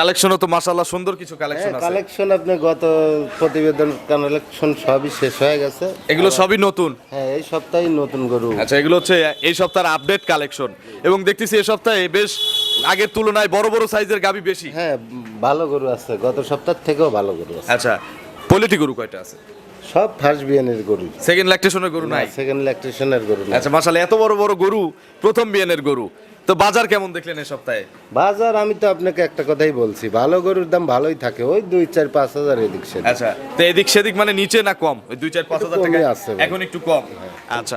কালেকশনও তো মাশাআল্লাহ সুন্দর কিছু কালেকশন আছে। কালেকশন আপনি গত প্রতিবেদন কালেকশন সবই শেষ হয়ে গেছে। এগুলো সবই নতুন? হ্যাঁ এই সপ্তাহে নতুন গরু। আচ্ছা এগুলো হচ্ছে এই সপ্তাহের আপডেট কালেকশন এবং দেখতেছি এই সপ্তাহে বেশ আগের তুলনায় বড় বড় সাইজের গাবি বেশি। হ্যাঁ ভালো গরু আছে। গত সপ্তাহ থেকেও ভালো গরু আছে। আচ্ছা পোলিটি গরু কয়টা আছে? সব ফার্স্ট বিয়ানের গরু। সেকেন্ড ল্যাকটেশনের গরু নাই? সেকেন্ড ইলেকট্রিশিয়ানের গরু। আচ্ছা মাশাআল্লাহ এত বড় বড় গরু প্রথম বিয়ানের গরু। তো বাজার কেমন দেখলেন এই সপ্তাহে? বাজার আমি তো আপনাকে একটা কথাই বলছি ভালো গরুর দাম ভালোই থাকে ওই দুই চার পাঁচ হাজার এদিক সেদিক। আচ্ছা তো এদিক সেদিক মানে নিচে না কম? ওই দুই চার পাঁচ হাজার টাকা আছে এখন একটু কম। আচ্ছা।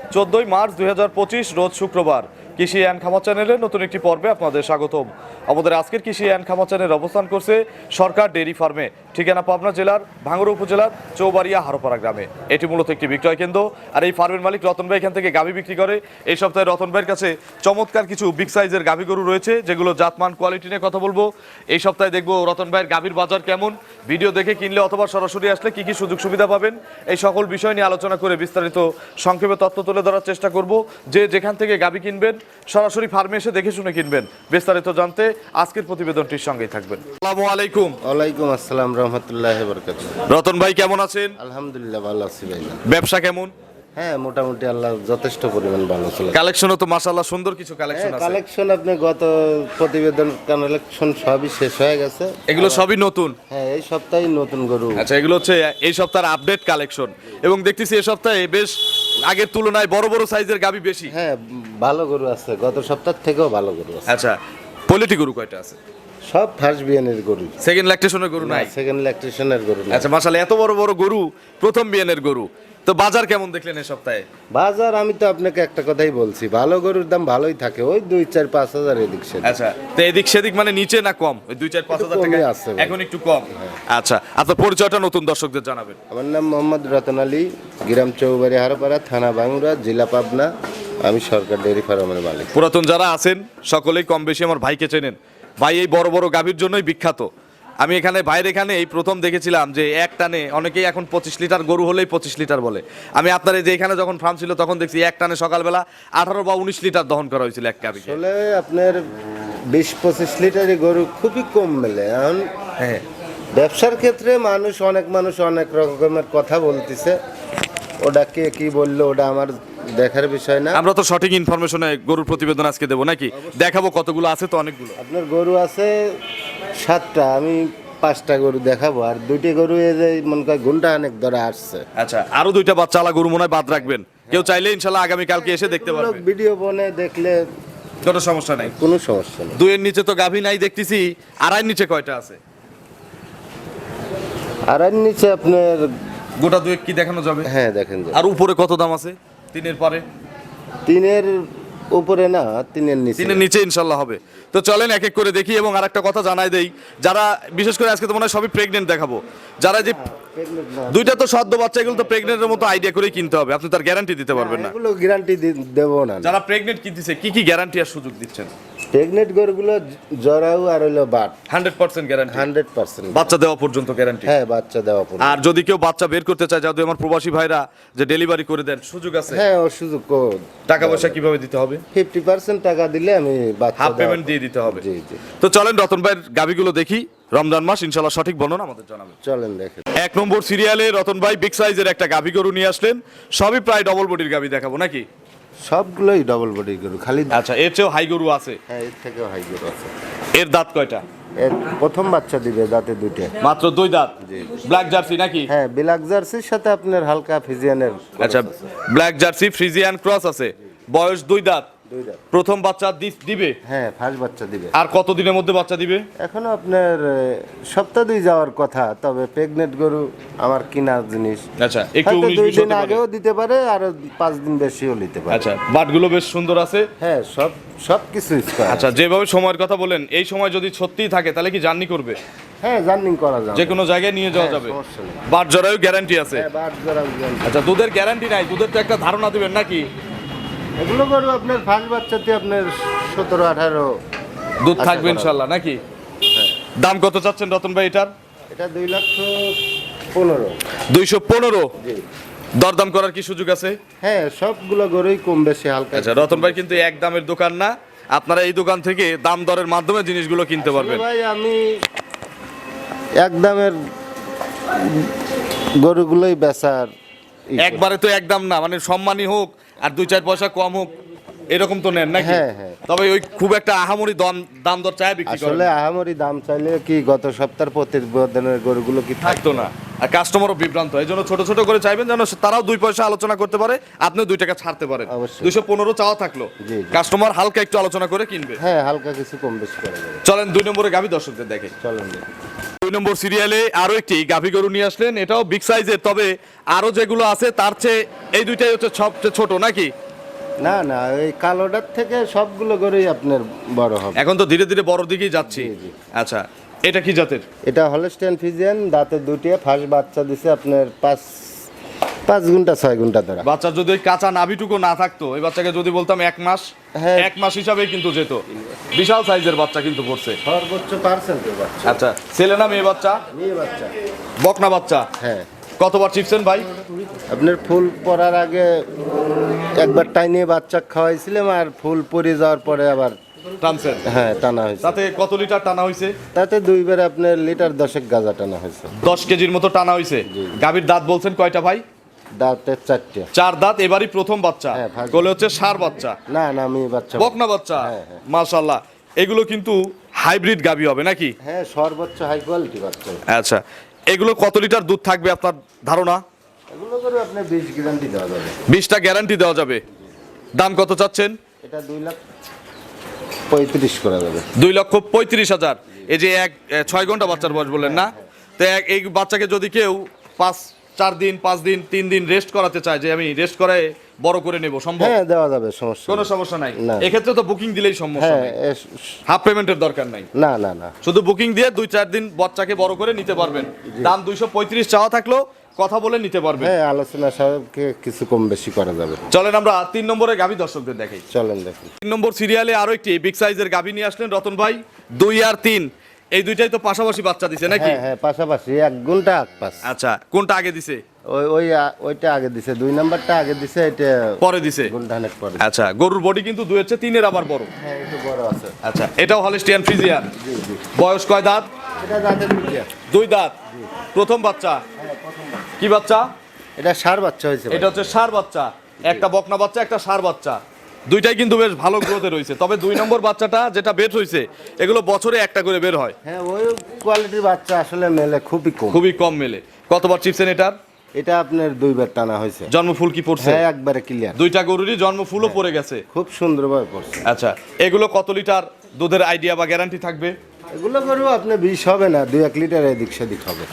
চোদ্দই মার্চ দুই হাজার পঁচিশ, রোজ শুক্রবার। কৃষি অ্যান্ড খামার চ্যানেলের নতুন একটি পর্বে আপনাদের স্বাগতম। আমাদের আজকের কৃষি অ্যান্ড খামার চ্যানেল অবস্থান করছে সরকার ডেইরি ফার্মে, ঠিকানা পাবনা জেলার ভাঙ্গুড়া উপজেলার চৌবাড়িয়া হারোপাড়া গ্রামে। এটি মূলত একটি বিক্রয় কেন্দ্র, আর এই ফার্মের মালিক রতন ভাই এখান থেকে গাভী বিক্রি করে। এই সপ্তাহে রতন ভাইয়ের কাছে চমৎকার কিছু বিগ সাইজের গাভী গরু রয়েছে, যেগুলো জাতমান, কোয়ালিটি নিয়ে কথা বলব। এই সপ্তাহে দেখব রতন ভাইয়ের গাভীর বাজার কেমন। ভিডিও দেখে কিনলে অথবা সরাসরি আসলে কি কি সুযোগ সুবিধা পাবেন, এই সকল বিষয় নিয়ে আলোচনা করে বিস্তারিত সংক্ষেপে তথ্য তুলে ধরার চেষ্টা করব। যে যেখান থেকে গাভী কিনবেন সরাসরি ফার্মে এসে দেখে শুনে কিনবেন। বিস্তারিত জানতে আজকের প্রতিবেদনটির সঙ্গেই থাকবেন। আসসালামু আলাইকুম। ওয়ালাইকুম আসসালাম রহমতুল্লাহ রতন ভাই কেমন আছেন? আলহামদুলিল্লাহ ভালো আছি ভাই। ব্যবসা কেমন? হ্যাঁ মোটামুটি আল্লাহ যথেষ্ট পরিমাণ ভালো কালেকশনও তো মাশাআল্লাহ সুন্দর কিছু কালেকশন আছে। কালেকশন আপনি গত প্রতিবেদন কালেকশন সবই শেষ হয়ে গেছে। এগুলো সবই নতুন? হ্যাঁ এই সপ্তাহে নতুন গরু। আচ্ছা এগুলো হচ্ছে এই সপ্তাহের আপডেট কালেকশন এবং দেখতেছি এই সপ্তাহে বেশ আগের তুলনায় বড় বড় সাইজের গাবি বেশি? হ্যাঁ ভালো গরু আছে। গত সপ্তাহ থেকেও ভালো গরু আছে। আচ্ছা পোলিটি গরু কয়টা আছে? সব ফার্স্ট বিয়ানের গরু। সেকেন্ড ল্যাকটেশনের গরু নাই? সেকেন্ড ল্যাকটেশনের গরু। আচ্ছা মাশাআল্লাহ এত বড় বড় গরু প্রথম বিয়ানের গরু। তো বাজার কেমন দেখলেন এই সপ্তাহে? বাজার আমি তো আপনাকে একটা কথাই বলছি ভালো গরুর দাম ভালোই থাকে ওই দুই চার পাঁচ হাজার এদিক সেদিক। আচ্ছা তো এদিক সেদিক মানে নিচে না কম? ওই দুই চার পাঁচ হাজার টাকা কমই আছে এখন একটু কম? আচ্ছা আপনার পরিচয়টা নতুন দর্শকদের জানাবেন। আমার নাম মোহাম্মদ রতন আলী গ্রাম চৌবাড়ি হারপাড়া থানা বাঙ্গুরা জেলা পাবনা আমি সরকার ডেয়ারি ফার্মের মালিক। পুরাতন যারা আছেন সকলেই কম বেশি আমার ভাইকে চেনেন। ভাই এই বড় বড় গাভীর জন্যই বিখ্যাত। আমি এখানে বাইরে এখানে এই প্রথম দেখেছিলাম যে এক টানে অনেকেই এখন পঁচিশ লিটার গরু হলেই পঁচিশ লিটার বলে। আমি আপনার এই যে এখানে যখন ফার্ম ছিল তখন দেখছি এক টানে সকালবেলা আঠারো বা উনিশ লিটার দহন করা হয়েছিল এক গাভীকে আসলে আপনার বিশ পঁচিশ লিটারই গরু খুবই কম মেলে। এখন হ্যাঁ। ব্যবসার ক্ষেত্রে মানুষ অনেক মানুষ অনেক রকমের কথা বলতেছে। ওটা কে কি বলল ওটা আমার দেখার বিষয় না। আমরা তো সঠিক ইনফরমেশনে গরুর প্রতিবেদন আজকে দেবো নাকি? দেখাবো কতগুলো আছে তো অনেকগুলো। আপনার গরু আছে সাতটা আমি পাঁচটা গরু দেখাবো আর দুইটি গরু এই যে মনে করেন ঘণ্টা অনেক ধরে আসছে। আচ্ছা আরও দুইটা বাচ্চা আলা গরু মনে হয় বাদ রাখবেন। কেউ চাইলে ইনশাল্লাহ আগামী কালকে এসে দেখতে পারবে। ভিডিও বনে দেখলে কোনো সমস্যা নাই। কোনো সমস্যা নেই। দুইয়ের নিচে তো গাভী নাই দেখতেছি আড়াই নিচে কয়টা আছে? আর এর নিচে আপনার গোটা দুয়েক কি দেখানো যাবে? হ্যাঁ দেখেন আর উপরে কত দাম আছে? তিনের পরে? তিনের উপরে না তিনের নিচে। তিনের নিচে ইনশাল্লাহ হবে। তো চলেন এক এক করে দেখি এবং আরেকটা কথা জানাই দেই। যারা, বিশেষ করে আজকে তো মনে হয় সবই প্রেগনেন্ট দেখাবো। যারা যে দুইটা তো সদ্য বাচ্চা এগুলো তো প্রেগনেন্টের মতো আইডিয়া করেই কিনতে হবে। আপনি তার গ্যারান্টি দিতে পারবেন না। এগুলো গ্যারান্টি দেবো না। যারা প্রেগনেন্ট কিনতেছে কি কি গ্যারান্টি আর সুযোগ দিচ্ছেন? প্রেগনেন্ট গরুগুলো জরাউ আর হইল but. Hundred percent guarantee hundred percent বাচ্চা দেওয়া পর্যন্ত গ্যারান্টি হ্যাঁ বাচ্চা দেওয়া পড়বে আর যদি কেউ বাচ্চা বের করতে চায় যাদের আমার প্রবাসী ভাইরা যে ডেলিভারি করে দেন সুযোগ আছে? হ্যাঁ ও সুযোগ টাকা পয়সা কীভাবে দিতে হবে? ফিফটি পার্সেন্ট টাকা দিলে আমি বাচ্চা হাফ পেমেন্ট দিয়ে দিতে হবে। জি জি। তো চলেন রতন ভাইয়ের গাবিগুলো দেখি। রমজান মাস ইনশাল্লাহ সঠিক বর্ণনা আমাদের জানাবেন। চলেন দেখেন। এক নম্বর সিরিয়ালে রতন ভাই বিগ সাইজের একটা গাভি গরু নিয়ে আসলেন। সবই প্রায় ডবল বডির গাভি দেখাবো নাকি? সবগুলোই ডবল বডি গরু খালি আচ্ছা এর চেয়েও হাই গরু আছে। হ্যাঁ এর থেকেও হাই গরু আছে। এর দাঁত কয়টা? এর প্রথম বাচ্চা দিবে দাঁতে দুইটা। মাত্র দুই দাঁত? জি। ব্ল্যাক জার্সি নাকি? হ্যাঁ ব্ল্যাক জার্সির সাথে আপনার হালকা ফিজিয়ানের আচ্ছা ব্ল্যাক জার্সি ফ্রিজিয়ান ক্রস আছে। বয়স দুই দাঁত। প্রথম বাচ্চা দিবে? হ্যাঁ ফার্স্ট বাচ্চা দিবে। আর কত দিনের মধ্যে বাচ্চা দিবে? এখনও আপনার সপ্তাহ দুই যাওয়ার কথা তবে প্রেগনেন্ট গরু আমার কিনা জিনিস। আচ্ছা একটু দুই দিন আগেও দিতে পারে আর পাঁচ দিন বেশিও নিতে পারে। আচ্ছা বাটগুলো বেশ সুন্দর আছে। হ্যাঁ সব সব কিছু আচ্ছা যেভাবে সময়ের কথা বলেন এই সময় যদি সত্যিই থাকে তাহলে কি জার্নি করবে? হ্যাঁ জার্নিং করা যাবে। যে কোনো জায়গায় নিয়ে যাওয়া হ্যাঁ, যাবে। বাট জরায়ু গ্যারান্টি আছে। হ্যাঁ আচ্ছা দুধের গ্যারান্টি নাই দুধের তো একটা ধারণা দিবেন নাকি? এগুলো গরু আপনার ফার্স্ট বাচ্চাতে আপনার সতেরো আঠারো দুধ থাকবে ইনশাল্লাহ নাকি? হ্যাঁ। দাম কত চাচ্ছেন রতন ভাই এটার? এটা দুই লক্ষ পনেরো। দুইশো পনেরো? দরদাম করার কি সুযোগ আছে? হ্যাঁ সবগুলো গরুই কম বেশি হালকা। আচ্ছা রতন ভাই কিন্তু এক দামের দোকান না। আপনারা এই দোকান থেকে দাম দরের মাধ্যমে জিনিসগুলো কিনতে পারবেন। ভাই আমি এক দামের গরুগুলোই বেচার একবারে তো এক দাম না মানে সম্মানী হোক আর দুই চার পয়সা কম হোক এরকম তো নেন নাকি? হ্যাঁ, হ্যাঁ। তবে ওই খুব একটা আহামরি দাম দাম দর চায় বিক্রি করলে আসলে আহামরি দাম চাইলে কি গত সপ্তাহের প্রতিবেদনের গরুগুলো কি থাকতো না। আর কাস্টমারও বিভ্রান্ত। এই জন্য ছোট ছোট করে চাইবেন যেন তারাও দুই পয়সা আলোচনা করতে পারে আপনিও দুই টাকা ছাড়তে পারেন। দুইশো পনেরো চাওয়া থাকল। কাস্টমার হালকা একটু আলোচনা করে কিনবে। হ্যাঁ হালকা কিছু কম বেশি করা যাবে। চলেন দুই নম্বরে গাভী দর্শকদের দেখে। চলেন দুই নম্বর সিরিয়ালে আরও একটি গাভী গরু নিয়ে আসলেন। এটাও বিগ সাইজের তবে আরও যেগুলো আছে তার চেয়ে এই দুইটাই হচ্ছে সবচেয়ে ছোট নাকি? না না এই কালোটার থেকে সবগুলো গরুই আপনার বড় হবে। এখন তো ধীরে ধীরে বড় দিকেই যাচ্ছি। আচ্ছা এটা কি জাতের? এটা হলস্টেন ফিজিয়ান দাঁতে দুটিয়ে ফার্স্ট বাচ্চা দিছে আপনার পাঁচ পাঁচ ঘণ্টা ছয় ঘণ্টা ধরা। বাচ্চা যদি কাঁচা নাভিটুকু না থাকতো এই বাচ্চাকে যদি বলতাম এক মাস হ্যাঁ। এক মাস হিসাবে কিন্তু যেত। বিশাল সাইজের বাচ্চা কিন্তু পড়ছে। সর্বোচ্চ পার্সেন্টের বাচ্চা। আচ্ছা ছেলে না মেয়ে বাচ্চা? মেয়ে বাচ্চা। বকনা বাচ্চা? হ্যাঁ। কতবার চিপছেন ভাই? আপনার ফুল পড়ার আগে একবার টাইনে বাচ্চা খাওয়াইছিলাম আর ফুল পরে যাওয়ার পরে আবার টানছেন? হ্যাঁ টানা হয়েছে। তাতে কত লিটার টানা হয়েছে? তাতে দুইবার আপনার লিটার দশেক গাঁজা টানা হয়েছে। দশ কেজির মতো টানা হয়েছে। গাভীর দাঁত বলছেন কয়টা ভাই? দাঁতের চারটে। চার দাঁত এবারই প্রথম বাচ্চা। হ্যাঁ, কোলে হচ্ছে সার বাচ্চা। না না আমি বাচ্চা বকনা বাচ্চা? হ্যাঁ, হ্যাঁ। মাশাল্লাহ এগুলো কিন্তু হাইব্রিড গাভী হবে নাকি? হ্যাঁ সর্বোচ্চ হাই কোয়ালিটি বাচ্চা আচ্ছা এগুলো কত লিটার দুধ থাকবে আপনার ধারণা? এগুলো করে আপনার বিশ গ্যারান্টি দেওয়া যাবে। বিশটা গ্যারান্টি দেওয়া যাবে। দাম কত চাচ্ছেন? এটা দুই লাখ পঁয়ত্রিশ করা যাবে। দুই লক্ষ পঁয়ত্রিশ হাজার। এই যে এক ছয় ঘণ্টা বাচ্চার বয়স বললেন না? তো এই বাচ্চাকে যদি কেউ পাঁচ চার দিন পাঁচ দিন তিন দিন রেস্ট করাতে চায় যে আমি রেস্ট করে বড় করে নেব সম্ভব? হ্যাঁ দেওয়া যাবে সমস্যা কোনো সমস্যা নাই? এক্ষেত্রে তো বুকিং দিলেই সমস্যা হ্যাঁ নেই হাফ পেমেন্টের দরকার নাই। না না না। শুধু বুকিং দিয়ে দুই চার দিন বাচ্চাকে বড় করে নিতে পারবেন। দাম দুইশো পঁয়ত্রিশ চাওয়া থাকলেও কথা বলে নিতে পারবে। হ্যাঁ আলোচনা সাহেবকে কিছু কম বেশি করা যাবে চলেন আমরা তিন নম্বরের গাভী দর্শকদের দেখাই। চলেন দেখুন। তিন নম্বর সিরিয়ালে আরও একটি বিগ সাইজের গাভী নিয়ে আসলেন রতন ভাই। দুই আর তিন। এই দুইটাই তো পাশাপাশি বাচ্চা দিছে নাকি? হ্যাঁ হ্যাঁ পাশাপাশি এক ঘণ্টা এক পাস। আচ্ছা কোনটা আগে দিছে? ওই ওই ওইটা আগে দিছে দুই নাম্বারটা আগে দিছে এটা পরে দিছে? ঘণ্টা অনেক পরে। আচ্ছা গরুর বডি কিন্তু দুই হচ্ছে তিনের আবার বড়। হ্যাঁ একটু বড় আছে। আচ্ছা এটাও হলিস্টিয়ান ফ্রিজিয়ান জি জি। বয়স কয় দাঁত? এটা দাঁতের দুই দাঁত। প্রথম বাচ্চা? কি বাচ্চা? এটা সার বাচ্চা হয়েছে এটা হচ্ছে সার বাচ্চা। একটা বকনা বাচ্চা একটা সার বাচ্চা। দুইটাই কিন্তু বেশ ভালো গ্রোথে রয়েছে। তবে দুই নম্বর বাচ্চাটা যেটা বের হয়েছে এগুলো বছরে একটা করে বের হয়। হ্যাঁ ওই কোয়ালিটির বাচ্চা আসলে মেলে খুবই কম। খুবই কম মেলে। কতবার চিপছেন এটার? এটা আপনার দুইবার টানা হয়েছে। জন্মফুল কি পড়ছে? হ্যাঁ একবারে ক্লিয়ার দুইটা গরুরই জন্মফুলও পড়ে গেছে। খুব সুন্দরভাবে পড়ছে। আচ্ছা এগুলো কত লিটার দুধের আইডিয়া বা গ্যারান্টি থাকবে? এগুলো করব আপনি বিষ হবে না দুই এক লিটার এদিক সেদিক হবে।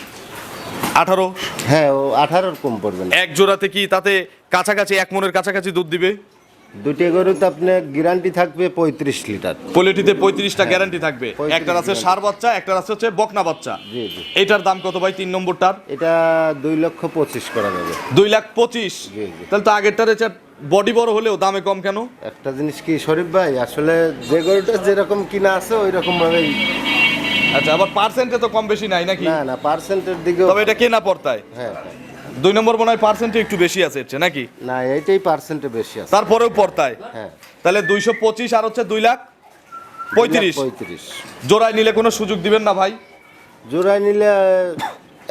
আঠারো? হ্যাঁ ও আঠারোর কম পড়বে না। এক জোড়াতে কি তাতে কাছাকাছি এক মনের কাছাকাছি দুধ দিবে? দুটি গরুতে আপনার গ্যারান্টি থাকবে পঁয়ত্রিশ লিটার। পোলেটিতে পঁয়ত্রিশটা গ্যারান্টি থাকবে। 35 একটার আছে সার বাচ্চা একটার আছে হচ্ছে বকনা বাচ্চা। এটার দাম কত ভাই? তিন নম্বরটার? এটা দুই লক্ষ পঁচিশ করা যাবে। দুই লাখ পঁচিশ। তাহলে তো আগেরটার এটা বডি বড় হলেও দামে কম কেন? একটা জিনিস কি শরীফ ভাই আসলে যে গরুটা যেরকম কিনা আছে ওই রকম ভাবেই আচ্ছা আবার পার্সেন্টে তো কম বেশি নাই নাকি? না না পার্সেন্টের দিকেও তবে এটা কেনা পড়তায়। হ্যাঁ হ্যাঁ। দুই নম্বর মনে হয় পার্সেন্টে একটু বেশি আছে চেয়ে, নাকি? না এইটাই পার্সেন্টে বেশি আছে। তারপরেও পড়তায় হ্যাঁ। তাহলে দুইশো পঁচিশ আর হচ্ছে দুই লাখ পঁয়ত্রিশ। পঁয়ত্রিশ। জোড়ায় নিলে কোনো সুযোগ দিবেন না ভাই? জোড়ায় নিলে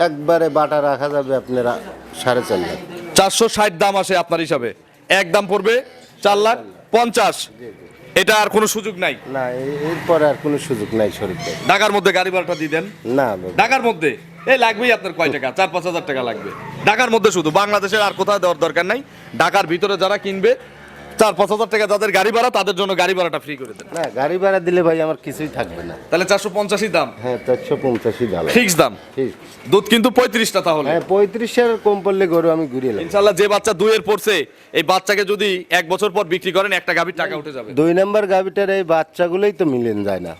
একবারে বাটা রাখা যাবে আপনারা সাড়ে চার লাখ। চারশো ষাট দাম আসে আপনার হিসাবে। এক দাম পড়বে চার লাখ পঞ্চাশ। এটা আর কোনো সুযোগ নাই? না এরপর আর কোনো সুযোগ নাই শরীফ ভাই। ঢাকার মধ্যে গাড়ি ভাড়াটা দিয়ে দেন? না ঢাকার মধ্যে? এই লাগবেই আপনার কয় টাকা? চার পাঁচ হাজার টাকা লাগবে। ঢাকার মধ্যে শুধু বাংলাদেশের আর কোথাও দেওয়ার দরকার নাই। ঢাকার ভিতরে যারা কিনবে চার পাঁচ হাজার টাকা যাদের গাড়ি ভাড়া তাদের জন্য গাড়ি ভাড়াটা ফ্রি করে দেন। না গাড়ি ভাড়া দিলে ভাই আমার কিছুই থাকবে না। তাহলে চারশো পঞ্চাশই দাম। হ্যাঁ চারশো পঞ্চাশই দাম। ফিক্স দাম? ঠিক দুধ কিন্তু পঁয়ত্রিশটা তাহলে। হ্যাঁ পঁয়ত্রিশের কম পড়লে গরু আমি ঘুরিয়ে নেব। ইনশাল্লাহ যে বাচ্চা দুইয়ের পড়ছে এই বাচ্চাকে যদি এক বছর পর বিক্রি করেন একটা গাভীর টাকা উঠে যাবে। দুই নম্বর গাভিটার এই বাচ্চাগুলোই তো মিলেন যায় না।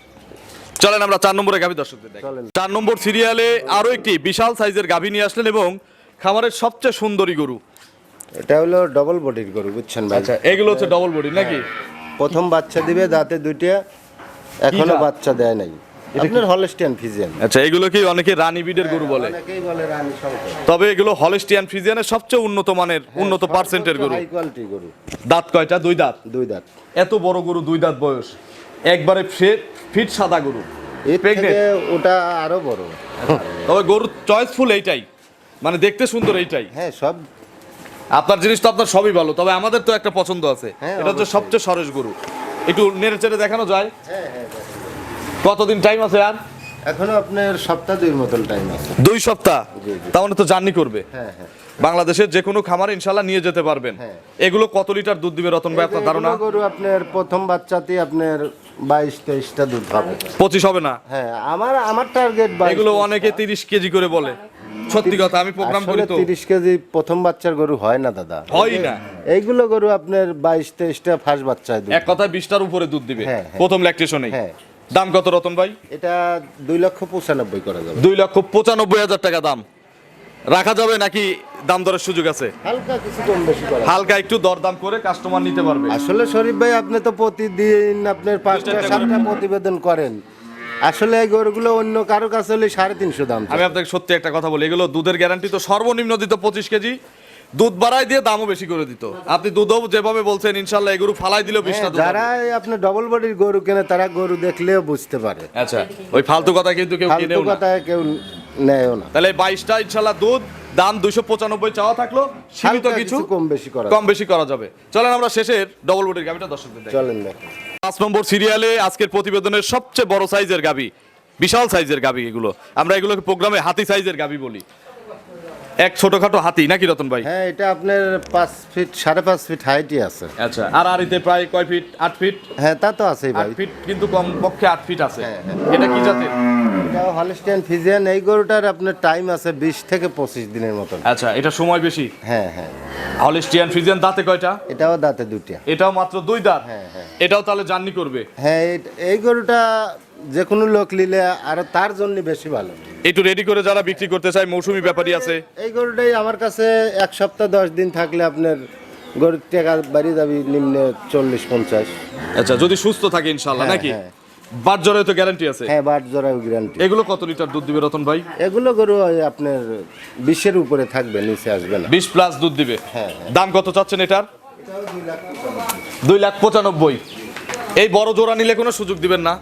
চলেন আমরা চার নম্বরে গাভী দর্শকদের দেখি চার নম্বর সিরিয়ালে আরও একটি বিশাল সাইজের গাভী নিয়ে আসলেন এবং খামারের সবচেয়ে সুন্দরী গরু। এটা হলো ডবল বডির গরু বুঝছেন ভাই? আচ্ছা এগুলো হচ্ছে ডবল বডি নাকি? প্রথম বাচ্চা দিবে দাঁতে দুইটা এখনও বাচ্চা দেয় নাই। আপনার হলস্টিয়ান ফিজিয়ান আচ্ছা এগুলো কি অনেকে রানী বিডের গরু বলে? অনেকেই বলে রানী শঙ্কর। তবে এগুলো হলস্টিয়ান ফ্রিজিয়ানের সবচেয়ে উন্নত মানের উন্নত পার্সেন্টের গরু। হাই কোয়ালিটি গরু। দাঁত কয়টা? দুই দাঁত? দুই দাঁত। এত বড় গরু দুই দাঁত বয়স। একবারে ফিট সাদা গরু? ওটা আরও বড়। তবে গরুর চয়েসফুল এইটাই। মানে দেখতে সুন্দর এইটাই। হ্যাঁ সব আপনার জিনিস তো আপনার সবই ভালো তবে আমাদের তো একটা পছন্দ আছে। হ্যাঁ, এটা হচ্ছে সবচেয়ে সরেস গরু। একটু নেড়ে চেড়ে দেখানো যায়? হ্যাঁ হ্যাঁ কতদিন টাইম আছে আর? এখনও আপনার সপ্তাহ দুই মতন টাইম আছে। দুই সপ্তাহ? জি। তাহলে তো জার্নি করবে। হ্যাঁ হ্যাঁ। বাংলাদেশের যে কোনো খামার ইনশাল্লাহ নিয়ে যেতে পারবেন। এগুলো কত লিটার দুধ দিবে রতন ভাই আপনার ধারণা? গরু আপনার প্রথম বাচ্চাতে আপনার বাইশ তেইশটা দুধ হবে পঁচিশ হবে না? হ্যাঁ আমার আমার টার্গেট এগুলো অনেকে তিরিশ কেজি করে বলে। সত্যি কথা আমি প্রোগ্রাম করি তো। তিরিশ কেজি প্রথম বাচ্চার গরু হয় না দাদা। হয় না। এইগুলো গরু আপনার বাইশ তেইশটা ফার্স্ট বাচ্চায় দুধ এক কথায় বিশটার উপরে দুধ দিবে। হ্যাঁ, হ্যাঁ। প্রথম ল্যাকটেশনেই হ্যাঁ। দাম কত রতন ভাই? এটা দুই লক্ষ পঁচানব্বই করা যাবে। দুই লক্ষ পঁচানব্বই হাজার টাকা দাম। রাখা যাবে নাকি দাম দরের সুযোগ আছে? হালকা কিছু কম বেশি করা হালকা একটু দরদাম করে কাস্টমার নিতে পারবে। আসলে শরীফ ভাই আপনি তো প্রতিদিন আপনার পাঁচটা সাতটা প্রতিবেদন করেন। আসলে এই গরুগুলো অন্য কারও কাছে হলে সাড়ে তিনশো দাম আমি আপনাকে সত্যি একটা কথা বলি এগুলো দুধের গ্যারান্টি তো সর্বনিম্ন দিত পঁচিশ কেজি। দুধ বাড়াই দিয়ে দামও বেশি করে দিত। আপনি দুধও যেভাবে বলছেন ইনশাল্লাহ এগুলো ফালাই দিলেও হ্যাঁ, যারা আপনার ডবল বডির গরু কেনে তারা গরু দেখলেও বুঝতে পারে। আচ্ছা ওই ফালতু কথা কিন্তু কেউ কিনেও না। কেউ নেয়ও না। তাহলে বাইশটা ইনশাল্লাহ দুধ দাম দুইশো পঁচানব্বই চাওয়া থাকল। সীমিত কিছু কম বেশি করা কম বেশি করা যাবে। চলেন আমরা শেষের ডবল বডির গাভিটা দর্শকদের চলেন দেখ পাঁচ নম্বর সিরিয়ালে আজকের প্রতিবেদনের সবচেয়ে বড় সাইজের গাবি বিশাল সাইজের গাবি এগুলো। আমরা এগুলোকে প্রোগ্রামে হাতি সাইজের গাবি বলি। এক ছোটখাটো হাতি নাকি রতন ভাই? হ্যাঁ এটা আপনার পাঁচ ফিট সাড়ে পাঁচ ফিট হাইটই আছে। আচ্ছা আর আরিতে প্রায় কয় ফিট? আট ফিট? হ্যাঁ তা তো আছেই আট ভাই। ফিট কিন্তু কম পক্ষে আট ফিট আছে। হ্যাঁ, হ্যাঁ। এটা কি জাতের? এটা হলস্টিয়ান ফিজিয়ান এই গরুটার আপনার টাইম আছে বিশ থেকে পঁচিশ দিনের মতন। আচ্ছা এটা সময় বেশি? হ্যাঁ হ্যাঁ। হলিস্টিয়ান ফ্রিজিয়ান দাঁতে কয়টা? এটাও দাঁতে দুটিয়া এটাও মাত্র দুই দাঁত? হ্যাঁ, হ্যাঁ। এটাও তাহলে জার্নি করবে? হ্যাঁ এই- গরুটা যে কোনো লোক নিলে আরও তার জন্য বেশি ভালো। একটু রেডি করে যারা বিক্রি করতে চায় মৌসুমি ব্যাপারী আছে। এই গরুটাই আমার কাছে এক সপ্তাহ দশ দিন থাকলে আপনার গরুর টাকা বাড়ি যাবি নিম্নে চল্লিশ পঞ্চাশ। আচ্ছা যদি সুস্থ থাকে ইনশাল্লাহ হ্যাঁ, নাকি? হ্যাঁ। বাদ তো গ্যারান্টি আছে। হ্যাঁ বাট জোড়া গ্যারান্টি এগুলো কত লিটার দুধ দিবে রতন ভাই? এগুলো গরু আপনার বিশের উপরে থাকবে নিচে আসবে না। বিশ প্লাস দুধ দিবে। হ্যাঁ, হ্যাঁ। দাম কত চাচ্ছেন এটার? দুই লাখ পঁচানব্বই। এই বড় জোড়া নিলে কোনো সুযোগ দিবেন না।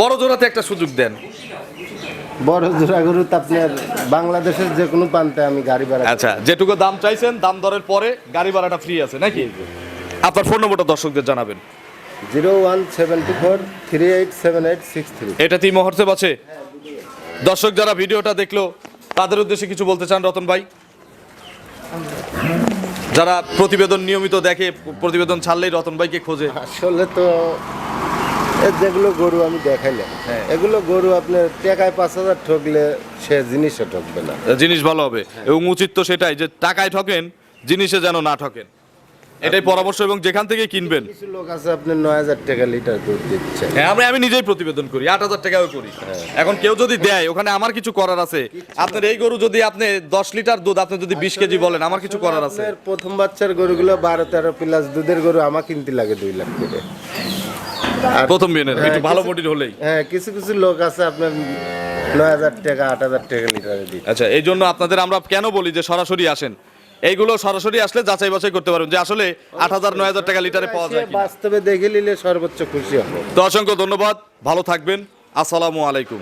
বড় জোড়াতে একটা সুযোগ দেন। বড় জোড়া গরু তো আপনার বাংলাদেশের যে কোনো প্রান্তে আমি গাড়ি ভাড়া আচ্ছা যেটুকু দাম চাইছেন দাম দরের পরে গাড়ি ভাড়াটা ফ্রি আছে নাকি? আপনার ফোন নম্বরটা দর্শকদের জানাবেন। Zero one seventy four three eight seven eight six three. এটাতেই মহর্তে আছে দর্শক যারা ভিডিওটা দেখল তাদের উদ্দেশ্যে কিছু বলতে চান রতন ভাই? যারা প্রতিবেদন নিয়মিত দেখে প্রতিবেদন ছাড়লেই রতন ভাইকে খোঁজে। আসলে তো যেগুলো গরু আমি দেখাইলাম হ্যাঁ। এগুলো গরু আপনার টাকায় পাঁচ হাজার ঠকলে সে জিনিসও ঠকবে না। জিনিস ভালো হবে। এবং উচিত তো সেটাই যে টাকায় ঠকেন জিনিসে যেন না ঠকেন। এটাই পরামর্শ এবং যেখান থেকে কিনবেন। কিছু লোক আছে আপনার নয় হাজার টাকা লিটার দুধ দিচ্ছে। হ্যাঁ আমি আমি নিজেই প্রতিবেদন করি আট হাজার টাকাও করি। এখন কেউ যদি দেয় ওখানে আমার কিছু করার আছে। আপনার এই গরু যদি আপনি দশ লিটার দুধ আপনি যদি বিশ কেজি বলেন আমার কিছু করার আছে। প্রথম বাচ্চার গরুগুলো বারো তেরো প্লাস দুধের গরু আমার কিনতে লাগে দুই লাখ করে। প্রথম একটু হ্যাঁ, ভালো কিছু- বডির হলেই। হ্যাঁ কিছু কিছু লোক আছে আপনার নয় হাজার টাকা আট হাজার টাকা লিটারে দিচ্ছে। আচ্ছা এই জন্য আপনাদের আমরা কেন বলি যে সরাসরি আসেন? এইগুলো সরাসরি আসলে যাচাই বাছাই করতে পারবেন যে আসলে আট হাজার নয় হাজার টাকা লিটারে পাওয়া যায় বাস্তবে দেখে নিলে সর্বোচ্চ খুশি হবে। তো অসংখ্য ধন্যবাদ ভালো থাকবেন। আসসালামু আলাইকুম।